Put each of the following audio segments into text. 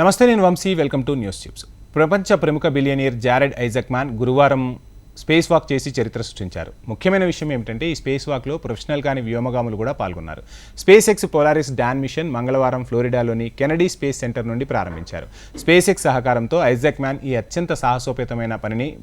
నమస్తే నేను Vamshi. Welcome to news chips. ప్రపంచ ప్రముఖ బిలియనీర్ జారెడ్ ఐజక్ మ్యాన్ గురువారం స్పేస్ వాక్ చేసి చరిత్ర సృష్టించారు. ముఖ్యమైన విషయం ఏమిటంటే ఈ స్పేస్ వాక్లో ప్రొఫెషనల్ కాని వ్యోమగాములు కూడా పాల్గొన్నారు. SpaceX Polaris Dawn mission మంగళవారం ఫ్లోరిడాలోని కెనడీ స్పేస్ సెంటర్ నుండి ప్రారంభించారు. స్పేస్ ఎక్స్ సహకారంతో ఐజక్ మ్యాన్ ఈ అత్యంత సాహసోపేతమైన పనిని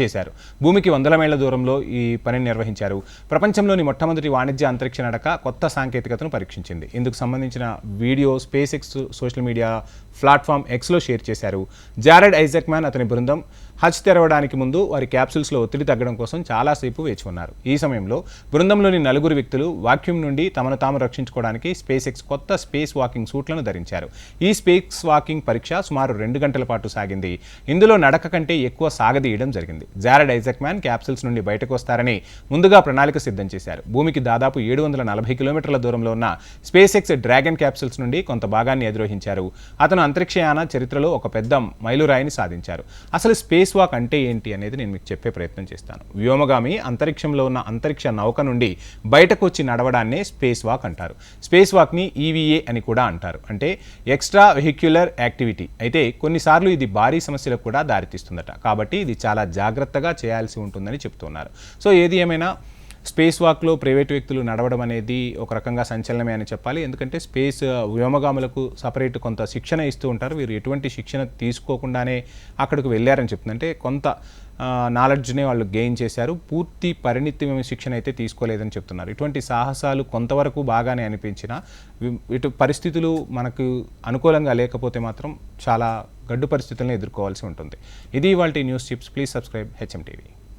చేశారు. భూమికి వందల మైళ్ళ దూరంలో ఈ పనిని నిర్వహించారు. ప్రపంచంలోని మొట్టమొదటి వాణిజ్య అంతరిక్ష నడక కొత్త సాంకేతికతను పరీక్షించింది. ఇందుకు సంబంధించిన video SpaceX social media platform ఎక్స్లో షేర్ చేశారు. జారెడ్ ఐజక్ మ్యాన్ అతని బృందం హజ్ తెరవడానికి ముందు వారి క్యాప్సూల్స్లో ఒత్తిడి తగ్గడం కోసం చాలాసేపు వేచి ఉన్నారు. ఈ సమయంలో బృందంలోని నలుగురు వ్యక్తులు వాక్యూమ్ నుండి తమను తాము రక్షించుకోవడానికి స్పేస్ ఎక్స్ కొత్త స్పేస్ వాకింగ్ సూట్లను ధరించారు. ఈ స్పేస్ వాకింగ్ పరీక్ష సుమారు రెండు గంటల పాటు సాగింది. ఇందులో నడక కంటే ఎక్కువ సాగదీయడం జరిగింది. జారెడ్ ఐజక్ మ్యాన్ క్యాప్సూల్స్ నుండి బయటకు వస్తారని ముందుగా ప్రణాళిక సిద్ధం చేశారు. భూమికి దాదాపు ఏడు వందల నలభై కిలోమీటర్ల దూరంలో ఉన్న స్పేస్ ఎక్స్ డ్రాగన్ క్యాప్సూల్స్ నుండి కొంత భాగాన్ని అధిరోహించారు. అతను అంతరిక్షయాన చరిత్రలో ఒక పెద్ద మైలురాయిని సాధించారు. అసలు స్పేస్ వాక్ అంటే ఏంటి అనేది నేను మీకు చెప్పే ప్రయత్నం చేస్తాను. వ్యోమగామి అంతరిక్షంలో ఉన్న అంతరిక్ష నౌక నుండి బయటకు వచ్చి నడవడాన్నే స్పేస్ వాక్ అంటారు. స్పేస్ వాక్ని ఈవీఏ అని కూడా అంటారు. అంటే ఎక్స్ట్రా వెహిక్యులర్ యాక్టివిటీ. అయితే కొన్నిసార్లు ఇది భారీ సమస్యలకు కూడా దారితీస్తుందట. కాబట్టి ఇది చాలా జాగ్రత్తగా చేయాల్సి ఉంటుందని చెప్తున్నారు. సో ఏది ఏమైనా స్పేస్ వాక్లో ప్రైవేట్ వ్యక్తులు నడవడం అనేది ఒక రకంగా సంచలనమే అని చెప్పాలి. ఎందుకంటే స్పేస్ వ్యోమగాములకు సపరేట్ కొంత శిక్షణ ఇస్తూ ఉంటారు. వీరు ఎటువంటి శిక్షణ తీసుకోకుండానే అక్కడికి వెళ్ళారని చెప్తుంది. అంటే కొంత నాలెడ్జ్ని వాళ్ళు గెయిన్ చేశారు. పూర్తి పరిణితి శిక్షణ అయితే తీసుకోలేదని చెప్తున్నారు. ఇటువంటి సాహసాలు కొంతవరకు బాగానే అనిపించిన ఇటు పరిస్థితులు మనకు అనుకూలంగా లేకపోతే మాత్రం చాలా గడ్డు పరిస్థితులను ఎదుర్కోవాల్సి ఉంటుంది. ఇది వాళ్ళ news chips please subscribe HM TV.